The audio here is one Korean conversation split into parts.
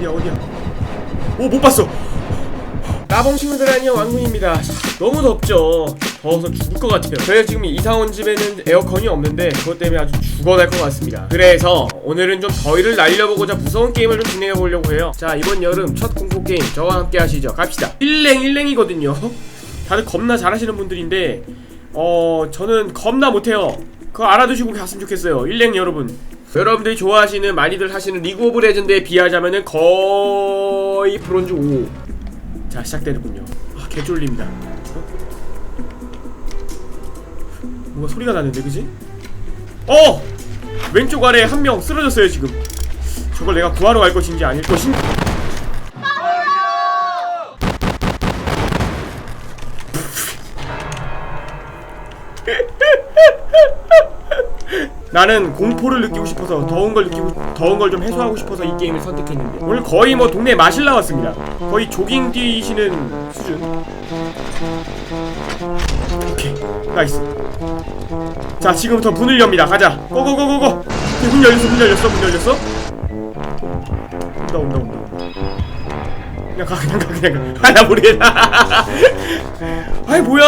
어디야 어디야? 오 못 봤어. 나봉 친구들 안녕 왕군입니다. 너무 덥죠. 더워서 죽을 것 같아요. 저희가 지금 이사 온 집에는 에어컨이 없는데 그것 때문에 아주 죽어날 것 같습니다. 그래서 오늘은 좀 더위를 날려보고자 무서운 게임을 좀 진행해 보려고 해요. 자 이번 여름 첫 공포 게임 저와 함께 하시죠. 갑시다. 일랭 일랭이거든요. 다들 겁나 잘하시는 분들인데 어 저는 겁나 못해요. 그거 알아두시고 갔으면 좋겠어요. 일랭 여러분 여러분들이 좋아하시는 많이들 하시는 리그 오브 레전드에 비하자면은 거의 브론즈 5. 자 시작되는군요. 아 개쫄립니다. 어? 뭔가 소리가 나는데 그지? 어! 왼쪽 아래 한 명 쓰러졌어요 지금. 저걸 내가 구하러 갈 것인지 아닐 것인지. 나는 공포를 느끼고 싶어서 더운 걸 느끼고 더운 걸 좀 해소하고 싶어서 이 게임을 선택했는데 오늘 거의 뭐 동네 마실 나왔습니다. 거의 조깅 뛰시는 수준. 오케이 나이스. 자 지금부터 문을 엽니다. 가자. 고고고고고. 문 열렸어 문 열렸어 문 열렸어. 온다 온다 온다. 그냥 가 그냥 가 그냥 가. 아나 모르겠다. 아이 뭐야?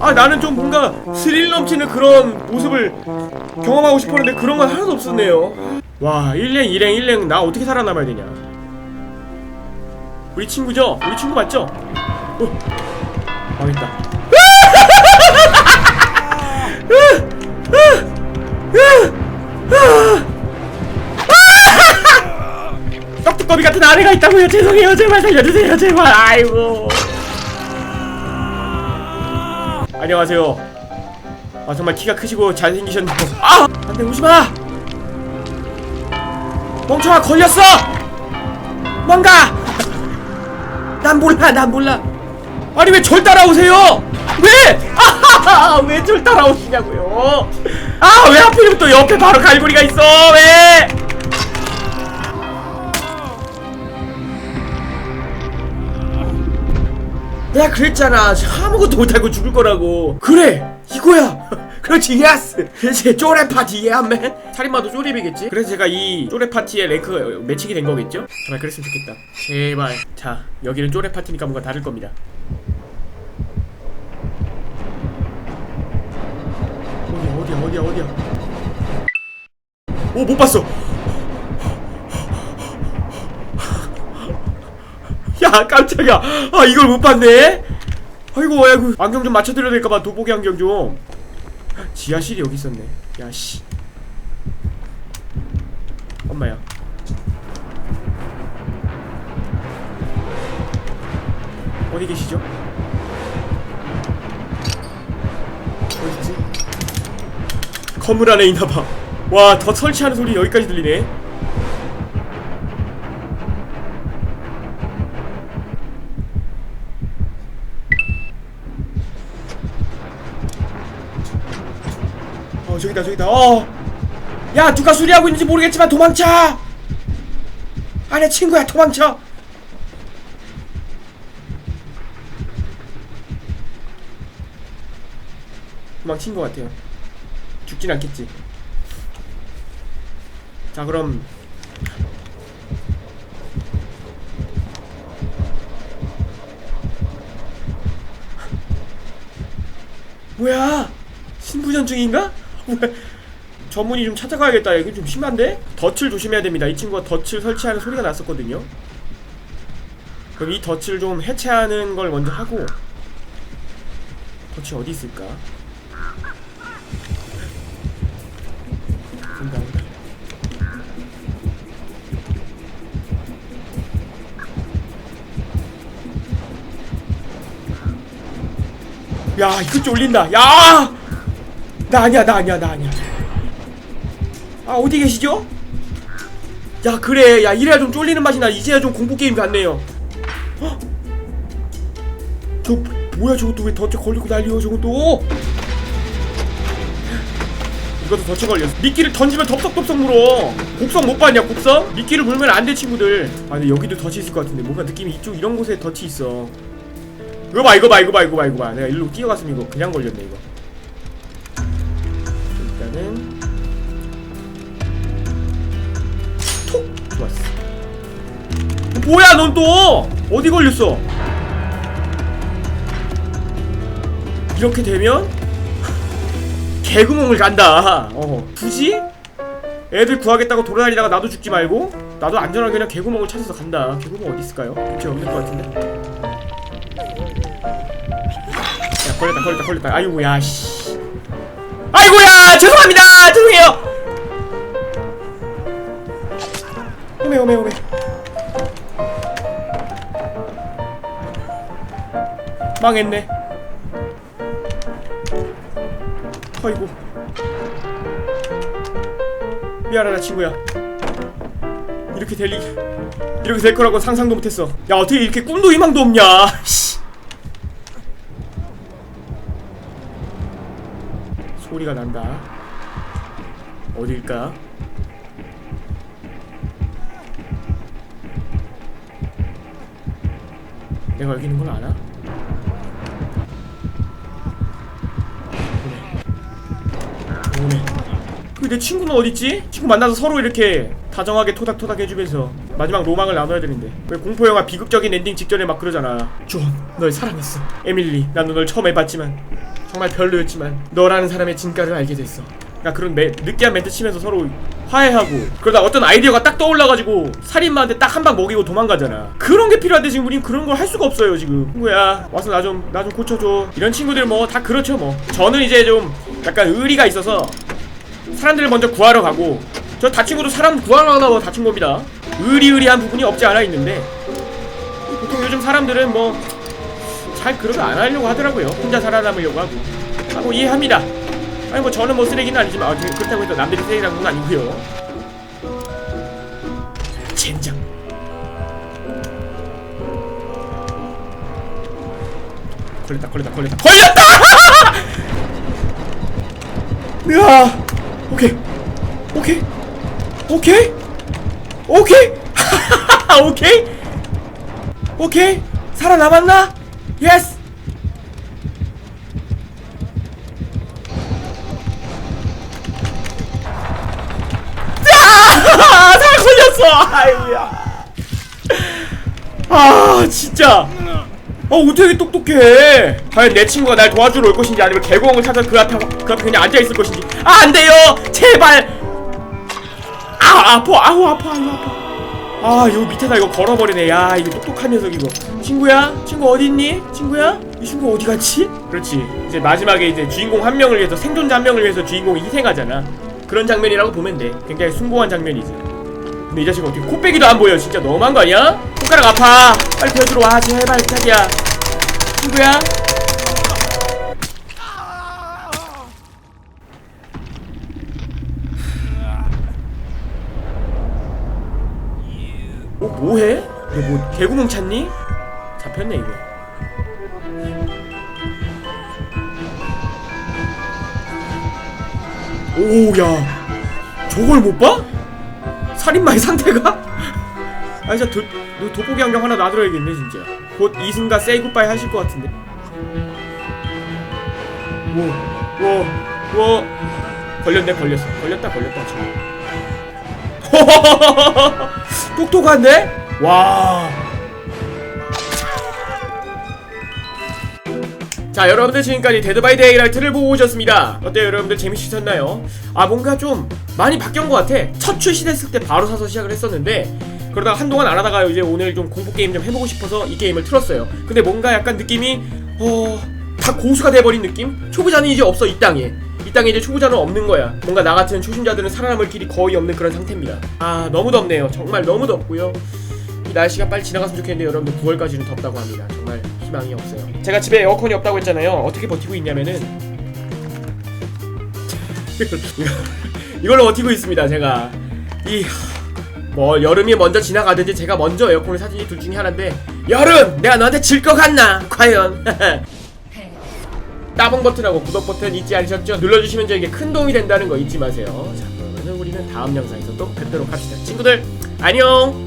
아 나는 좀 뭔가 스릴 넘치는 그런 모습을 경험하고 싶었는데 그런 건 하나도 없었네요. 와 일랭 일랭 일랭 나 어떻게 살아남아야 되냐? 우리 친구죠? 우리 친구 맞죠? 어 망했다. 떡두꺼비 같은 아내가 있다고요. 죄송해요. 제발 살려주세요. 제발. 아이고. 안녕하세요. 아 정말 키가 크시고 잘생기셨네요. 아! 안돼 오지 마. 멍청아 걸렸어. 뭔가. 난 몰라. 난 몰라. 아니 왜 절 따라오세요? 왜? 아하하 왜 절 따라오시냐고요? 아 왜 하필이면 또 옆에 바로 갈고리가 있어? 왜? 내가 그랬잖아 아무것도 못하고 죽을 거라고 그래 이거야 그렇지 예스 그렇지. 쪼레 파티 예맨 살인마도 쪼랩이겠지? 그래서 제가 이 쪼레 파티에 랭크 매칭이 된 거겠죠? 정말 그랬으면 좋겠다. 제발. 자 여기는 쪼레 파티니까 뭔가 다를 겁니다. 어디야 어디야 어디야 어디야? 오 못 봤어. 야 깜짝이야. 아 이걸 못 봤네? 아이고 아이고. 안경 좀 맞춰드려야 될까봐 도보기 안경 좀 지하실이 여기 있었네. 야씨. 엄마야. 어디 계시죠? 어디지? 건물 안에 있나봐. 와 더 설치하는 소리 여기까지 들리네 저기다 저기다 어 야 누가 수리하고 있는지 모르겠지만 도망쳐. 아내 친구야 도망쳐. 도망친 것 같아요. 죽진 않겠지. 자 그럼. 뭐야? 신부전증인가? 전문의 좀 찾아가야겠다. 이거 좀 심한데? 덫을 조심해야 됩니다. 이 친구가 덫을 설치하는 소리가 났었거든요. 그럼 이 덫을 좀 해체하는 걸 먼저 하고 덫이 어디 있을까? 온다. 야 이거 쫄린다. 야! 나 아니야 나 아니야 나 아니야. 아 어디 계시죠? 야 그래. 야 이래야 좀 쫄리는 맛이 나 이제야 좀 공포 게임 같네요. 헉! 저 뭐야 저것도 왜 덫에 걸리고 난리여 저것도? 이것도 덫에 걸렸어 미끼를 던지면 덥석덥석 물어. 곡성 못 봤냐 곡성? 미끼를 물면 안 돼 친구들. 아 근데 여기도 덫이 있을 것 같은데 뭔가 느낌이 이쪽 이런 곳에 덫이 있어. 이거 봐 이거 봐 이거 봐 이거 봐 이거 봐. 내가 일로 뛰어갔으면 이거 그냥 걸렸네 이거 일단은 톡! 좋았어. 뭐야 넌 또? 어디 걸렸어? 이렇게 되면 개구멍을 간다. 어 굳이 애들 구하겠다고 돌아다니다가 나도 죽지 말고 나도 안전하게 그냥 개구멍을 찾아서 간다. 개구멍 어디 있을까요? 근처에 없는 것 같은데. 야 걸렸다 걸렸다 걸렸다. 아이고 야 씨 아이고야 죄송합니다. 죄송해요. 오메 오메 오메. 망했네. 아이고. 미안하다 친구야. 이렇게 될 일, 이렇게 될 거라고 상상도 못했어. 야 어떻게 이렇게 꿈도 희망도 없냐 소리가 난다. 어딜까? 내가 여기 있는 걸 아나? 오네. 오네. 그내 친구는 어딨지? 친구 만나서 서로 이렇게 다정하게 토닥토닥 해주면서 마지막 로망을 나눠야 되는데. 왜 공포 영화 비극적인 엔딩 직전에 막 그러잖아. 존 널 사랑했어. 에밀리 난널 처음 해봤지만 정말 별로였지만 너라는 사람의 진가를 알게 됐어. 야 그런 매, 느끼한 멘트 치면서 서로 화해하고 그러다 어떤 아이디어가 딱 떠올라가지고 살인마한테 딱 한 방 먹이고 도망가잖아. 그런 게 필요한데 지금 우린 그런 걸 할 수가 없어요 지금. 친구야 와서 나 좀 나 좀 고쳐줘. 이런 친구들 뭐 다 그렇죠 뭐. 저는 이제 좀 약간 의리가 있어서 사람들을 먼저 구하러 가고 저 다친 것도 사람 구하러 가다가 다친 겁니다. 의리의리한 부분이 없지 않아 있는데. 보통 요즘 사람들은 뭐 잘 그러도 안 하려고 하더라고요. 혼자 살아남으려고 하고. 하고 이해합니다. 아니 뭐 저는 뭐 쓰레기는 아니지만 아, 그렇다고 해서 남들이 쓰레기라는 건 아니고요. 젠장. 걸렸다 걸렸다 걸렸다. 걸렸다! 으아! 오케이. 오케이. 오케이. 오케이. 오케이. 오케이. 살아남았나 예스 아, 아이고야. 아 진짜. 어 어떻게 똑똑해? 과연 내 친구가 날 도와주러 올 것인지 아니면 개구멍을 찾아 그 앞에 그 앞에 그냥 앉아 있을 것인지. 아 안 돼요. 제발. 아 아파. 아우 아파. 아우 아파 아 여기 밑에다 이거 걸어버리네. 야 이거 똑똑한 녀석 이거. 친구야? 친구 어디 있니? 친구야? 이 친구 어디 갔지? 그렇지. 이제 마지막에 이제 주인공 한 명을 위해서 생존자 한 명을 위해서 주인공이 희생하잖아. 그런 장면이라고 보면 돼. 굉장히 숭고한 장면이지. 근데 이 자식 어떻게 코빼기도 안 보여. 진짜 너무한 거 아니야? 손가락 아파. 빨리 데려주러 와. 제발 자기야. 친구야 어 뭐해? 이거 뭐 개구멍 찾니? 잡혔네 이거 오야 저걸 못 봐? 살인마의 상태가? 아 진짜 도, 너 돋보기 안경 하나 놔들어야겠네 진짜 곧 이승가 세이 굿바이 하실 것 같은데 와와와 걸렸네 걸렸어 걸렸다 걸렸다 지금 똑똑한데? 와. 자 여러분들 지금까지 데드 바이 데이 라이트를 보고 오셨습니다 어때요 여러분들 재밌으셨나요? 아 뭔가 좀 많이 바뀐 것 같아 첫 출시됐을 때 바로 사서 시작을 했었는데 그러다가 한동안 안 하다가 이제 오늘 좀 공포게임 좀 해보고 싶어서 이 게임을 틀었어요 근데 뭔가 약간 느낌이 어... 다 고수가 돼버린 느낌? 초보자는 이제 없어 이 땅에 이 땅에 이제 초보자는 없는 거야. 뭔가 나 같은 초심자들은 살아남을 길이 거의 없는 그런 상태입니다. 아 너무 덥네요. 정말 너무 덥고요. 이 날씨가 빨리 지나갔으면 좋겠는데 여러분들 9월까지는 덥다고 합니다. 정말 희망이 없어요. 제가 집에 에어컨이 없다고 했잖아요. 어떻게 버티고 있냐면은 이걸로 버티고 있습니다 제가. 이 뭐 여름이 먼저 지나가든지 제가 먼저 에어컨을 사든지 둘 중에 하나인데 여름! 내가 너한테 질 것 같나? 과연 따봉 버튼하고 구독 버튼 잊지 않으셨죠? 눌러주시면 저에게 큰 도움이 된다는 거 잊지 마세요. 자 그러면 우리는 다음 영상에서 또 뵙도록 합시다. 친구들 안녕